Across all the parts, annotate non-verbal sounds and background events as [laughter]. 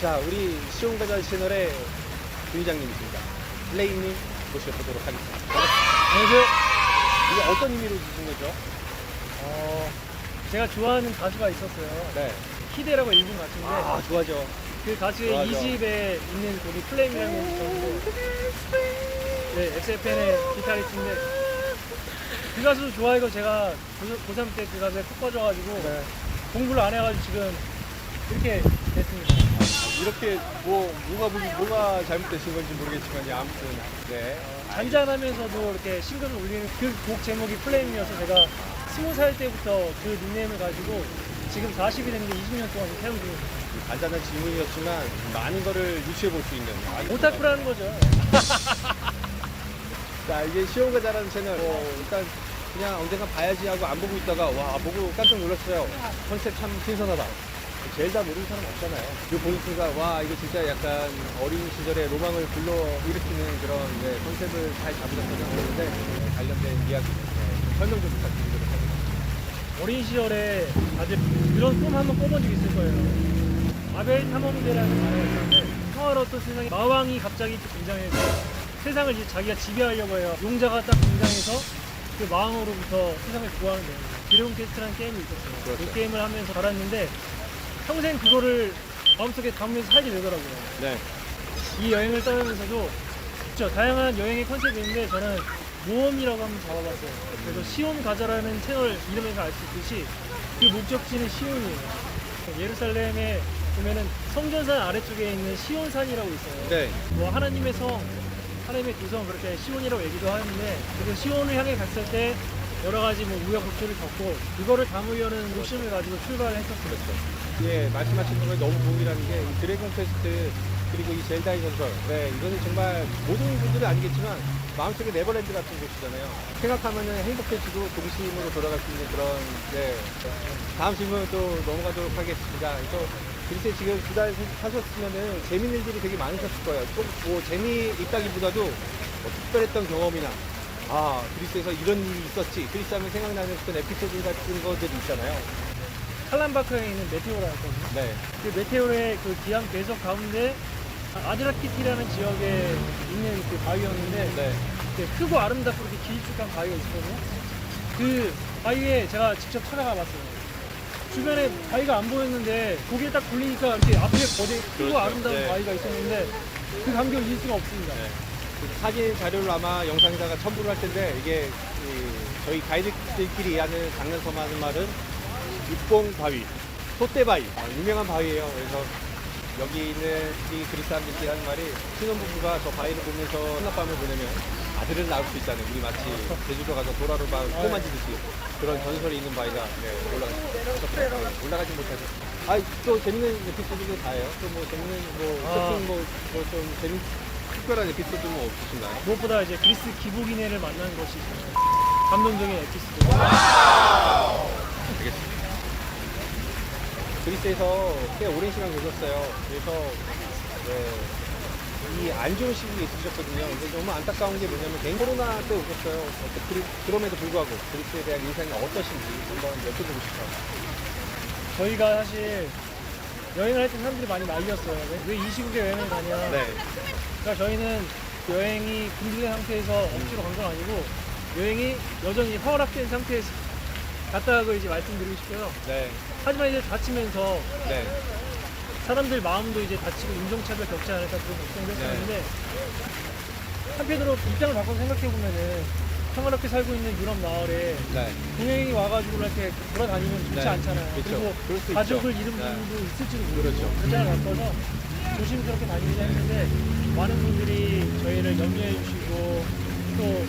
자, 우리 시온가자 채널의 부회장님이십니다. 플레이님 모셔보도록 하겠습니다. 안녕하세요. 이게 어떤 의미로 주신 거죠? 어, 제가 좋아하는 가수가 있었어요. 네. 히데라고 일본 가수인데 아, 좋아죠. 그 가수의 좋아하죠. 2집에 있는 곡이 플레임이라는 곡이 있었는데 네, XFN의 기타리스트인데 그 가수 좋아해서 제가 고, 고3 때 그 가수에 푹 빠져가지고 네. 공부를 안 해가지고 지금 이렇게 됐습니다. 이렇게 뭐 뭐가 무- 뭐가 잘못되신 건지 모르겠지만 아무튼 네. 잔잔하면서도 이렇게 싱글을 올리는 그 곡 제목이 플레임이어서 제가 스무 살 때부터 그 닉네임을 가지고 지금 40이 됐는데 20년 동안 태우고 있습니다. 간단한 질문이었지만 많은 거를 유추해 볼 수 있는 아주 오타쿠라는 거죠. [laughs] 자 이게 시온가자라는 채널 뭐 일단 그냥 언젠가 봐야지 하고 안 보고 있다가 와 보고 깜짝 놀랐어요 컨셉 참 신선하다 제일 다 모르는 사람 없잖아요 이거 보는 순간 와 이거 진짜 약간 어린 시절의 로망을 불러 일으키는 그런 네, 컨셉을 잘 잡으셨다고 생각하는데 네, 관련된 이야기 네, 설명 좀 부탁드리도록 하겠습니다 어린 시절에 다들 그런 꿈 한번 꿔본 적 있을 거예요. 아벨 탐험대라는 만화가 있는데 평화로웠던 세상에 마왕이 갑자기 등장해서 세상을 이제 자기가 지배하려고 해요. 용자가 딱 등장해서 그 마왕으로부터 세상을 구하는 내용. 드래곤 퀘스트라는 게임이 있었어요. 그 그렇죠. 게임을 하면서 살았는데 평생 그거를 마음속에 담으면서 살게 되더라고요. 네 이 여행을 떠나면서도 그렇죠. 다양한 여행의 컨셉이 있는데 저는 모험이라고 한번 잡아봤어요. 그래서 시온 가자라는 채널 이름에서 알 수 있듯이 그 목적지는 시온이에요. 예루살렘에 보면은 성전산 아래쪽에 있는 시온산이라고 있어요. 네. 뭐 하나님의 성, 하나님의 두성 그렇게 시온이라고 얘기도 하는데 그래서 시온을 향해 갔을 때 여러 가지 뭐 우여곡절을 겪고 그거를 담으려는 욕심을 가지고 출발을. 그렇죠. 예, 말씀하신 거에 너무 동일하는 게이 드래곤 퀘스트 그리고 이 젤다의 전설. 네, 이거는 정말 모든 분들은 아니겠지만 마음속에 네버랜드 같은 곳이잖아요. 생각하면은 행복해지고 동심으로 돌아갈 수 있는 그런 네. 다음 질문 또 넘어가도록 하겠습니다. 그래서 그리스에 지금 두달 사셨으면은 재밌는 일들이 되게 많으셨을 거예요. 좀 뭐 재미 있다기보다도 뭐 특별했던 경험이나 아 그리스에서 이런 일이 있었지. 그리스 하면 생각나는 어떤 에피소드 같은 것들이 있잖아요. 칼란바크에 있는 메테오라는 거든요. 네. 그 메테오의 그 기암 배석 가운데 아드라키티라는 지역에 있는 그 바위였는데 네. 이렇게 크고 아름답고 이렇게 길쭉한 바위가 있거든요. 그 바위에 제가 직접 찾아가 봤어요. 주변에 바위가 안 보였는데 고개 딱 굴리니까 이렇게 앞에 거대 크고 그렇죠. 아름다운 네. 바위가 있었는데 그 감격을 잊을 수가 없습니다. 네. 그 사진 자료를 아마 영상에다가 첨부를 할 텐데 이게 이 저희 가이드들끼리 하는 장난섬 하는 말은 육봉 바위, 소떼 바위, 아, 유명한 바위예요. 그래서 여기 있는 이 그리스 사람들끼리 하는 말이 신혼부부가 저 바위를 보면서 한낮밤을 보내면 아들을 낳을 수 있다는 우리 마치 제주도 가서 도라로 막 네. 꼬만지듯이 그런 전설이 있는 바위가 네, 올라가 올라가지 못해서 아또 재밌는 에피소드도 다예요. 또 뭐 재밌는 뭐 아. 쇼핑 뭐좀 재밌 특별한 에피소드 뭐 없으신가요? 무엇보다 이제 그리스 기복인회를 만난 것이 감동적인 에피소드. 알겠습니다. 그리스에서 꽤 오랜 시간 계셨어요. 그래서 네, 이안 좋은 시기가 있으셨거든요. 근데 너무 안타까운 게 뭐냐면 개인 코로나 때 오셨어요. 어때- 그리- 그럼에도 불구하고 그리스에 대한 인상이 어떠신지 한번 여쭤보고 싶어요. 저희가 사실 여행을 할 때 사람들이 많이 말렸어요. 왜 이 시국에 여행을 가냐. 네. 그러니까 저희는 여행이 금지된 상태에서 억지로 간 건 아니고 여행이 여전히 허락된 상태에서 갔다고 이제 말씀드리고 싶고요. 네. 하지만 이제 다치면서 네. 사람들 마음도 이제 다치고 인종차별 겪지 않을까 그런 걱정도 네. 했었는데 한편으로 입장을 바꿔서 생각해 보면은 평화롭게 살고 있는 유럽 마을에 네. 동행이 와가지고 이렇게 돌아다니면 좋지 네. 않잖아요. 그렇죠. 리고 그럴 수 가족을. 잃은 네. 분도 있을지도 모르고 그렇죠. 바꿔서 조심스럽게 다니자 했는데 많은 분들이 저희를 염려해 주시고 또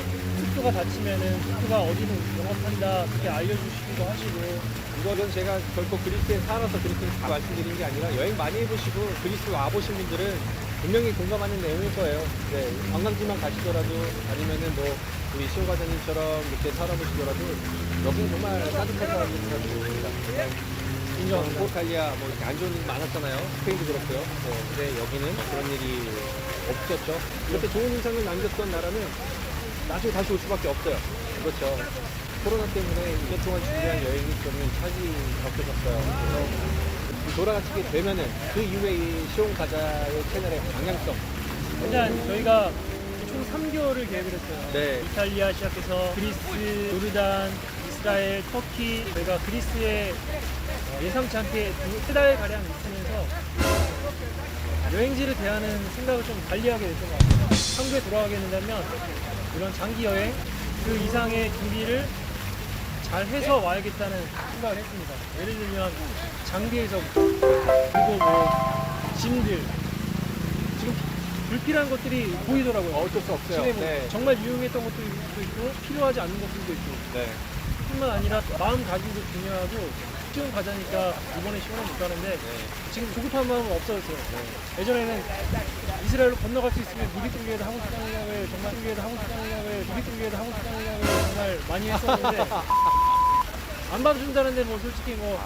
숙소가 다치면은 숙소가 어디는 영업한다 그렇게 알려주시기도 하시고 이거는 제가 결코 그리스에 살아서 그리스를 다 말씀드리는 게 아니라 여행 많이 해보시고 그리스 와보신 분들은 분명히 공감하는 내용일 거예요. 네, 관광지만 가시더라도 아니면은 뭐 우리 시호 과장님처럼 이렇게 살아보시더라도 여기는 정말 따뜻한 사람들이 살고 있습니다. 인정합니다. 포르탈리아 뭐 이렇게 안 좋은 일 많았잖아요. 스페인도 그렇고요. 네, 근데 여기는 그런 일이 없었죠. 이렇게 좋은 인상을 남겼던 나라는 나중에 다시 올 수밖에 없어요. 그렇죠. 코로나 때문에 2년 동안 준비한 여행이 좀 차질이 겪으셨어요. 그래서 돌아가시게 되면은 그 이후에 이 시온 가자의 채널의 방향성 일단 저희가 총 3개월을 계획을 했어요. 네. 이탈리아 시작해서 그리스, 요르단, 이스라엘, 터키. 저희가 그리스에 어, 예상치 않게 두달 가량 있으면서 여행지를 대하는 생각을 좀 달리하게 됐던 것 같아요. 한국에 돌아가게 된다면 이런 장기 여행 그 이상의 준비를 잘 해서 와야겠다는 생각을 했습니다. 예를 들면 장비에서 그리고 뭐 짐들 지금 불필요한 것들이 보이더라고요. 어쩔 수 없어요. 시내 뭐 네. 정말 유용했던 것도 있고 필요하지 않는 것들도 있고 네. 뿐만 아니라 마음 가짐도 중요하고 쉬운 가자니까 이번에 시원을 못 가는데 네. 지금 조급한 마음은 없어졌어요. 예전에는 이스라엘로 건너갈 수 있으면 미리 준비해도 하고 싶다는 생각을 정말 준비해도 하고 싶다는 생각을 미리 준비해도 하고 싶다는 생각을 정말 많이 했었는데 [laughs] 안 봐준다는데 뭐 솔직히 뭐